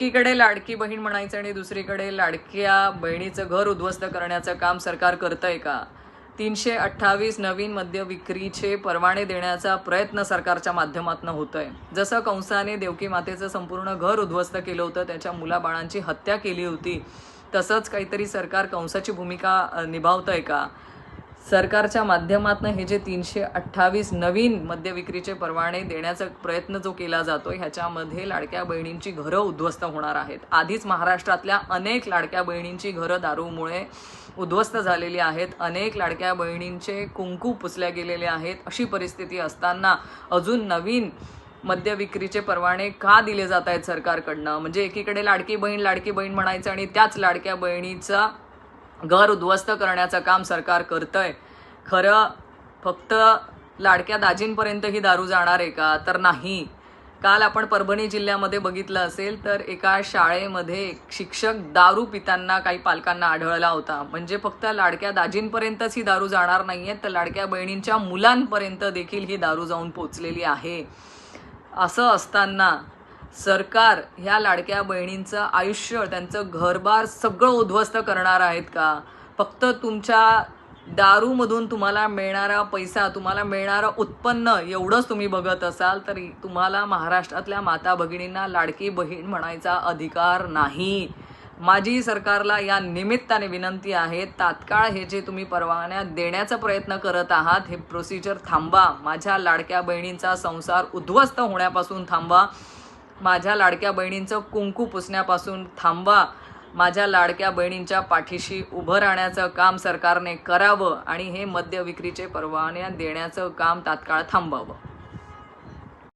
एकीकडे लाडकी बहीण म्हणायचं आणि दुसरीकडे लाडक्या बहिणीचं घर उद्ध्वस्त करण्याचं काम सरकार करतंय का? तीनशे अठ्ठावीस नवीन मद्य विक्रीचे परवाने देण्याचा प्रयत्न सरकारच्या माध्यमातून होतोय. जसं कंसाने देवकी मातेचं संपूर्ण घर उद्ध्वस्त केलं होतं त्याच्या मुलाबाळांची हत्या केली होती तसंच काहीतरी सरकार कंसाची भूमिका निभावतंय का? सरकारच्या माध्यमातून हे जे तीनशे अठ्ठावीस नवीन मद्यविक्रीचे परवाने देण्याचा प्रयत्न जो केला जातो ह्याच्यामध्ये लाडक्या बहिणींची घरं उद्ध्वस्त होणार आहेत. आधीच महाराष्ट्रातल्या अनेक लाडक्या बहिणींची घरं दारूमुळे उद्ध्वस्त झालेली आहेत. अनेक लाडक्या बहिणींचे कुंकू पुसल्या गेलेले आहेत. अशी परिस्थिती असताना अजून नवीन मद्य विक्रीचे परवाने का दिले जात आहेत सरकारकडनं? म्हणजे एकीकडे लाडकी बहीण लाडकी बहीण म्हणायचं आणि त्याच लाडक्या बहिणीचा घर उद्ध्वस्त करण्याचं काम सरकार करतंय. खरं फक्त लाडक्या दाजींपर्यंत ही दारू जाणार आहे का? तर नाही. काल आपण परभणी जिल्ह्यामध्ये बघितलं असेल तर एका शाळेमध्ये एक शिक्षक दारू पितांना काही पालकांना आढळला होता. म्हणजे फक्त लाडक्या दाजींपर्यंतच ही दारू जाणार नाही आहे तर लाडक्या बहिणींच्या मुलांपर्यंत देखील ही दारू जाऊन पोचलेली आहे. असं असताना सरकार ह्या लाडक्या बहिणींचं आयुष्य त्यांचं घरबार सगळं उद्ध्वस्त करणार आहेत का? फक्त तुमच्या दारूमधून तुम्हाला मिळणारा पैसा तुम्हाला मिळणारं उत्पन्न एवढंच तुम्ही बघत असाल तरी तुम्हाला महाराष्ट्रातल्या माता भगिनींना लाडकी बहीण म्हणायचा अधिकार नाही. माझी सरकारला या निमित्ताने विनंती आहे तात्काळ हे जे तुम्ही परवान्या देण्याचा प्रयत्न करत आहात हे प्रोसिजर थांबा माझ्या लाडक्या बहिणींचा संसार उद्ध्वस्त होण्यापासून थांबा माझ्या लाडक्या बहिणींचं कुंकू पुसण्यापासून थांबा माझ्या लाडक्या बहिणींच्या पाठीशी उभं राहण्याचं काम सरकारने करावं आणि हे मद्य विक्रीचे परवान्या देण्याचं काम तात्काळ थांबावं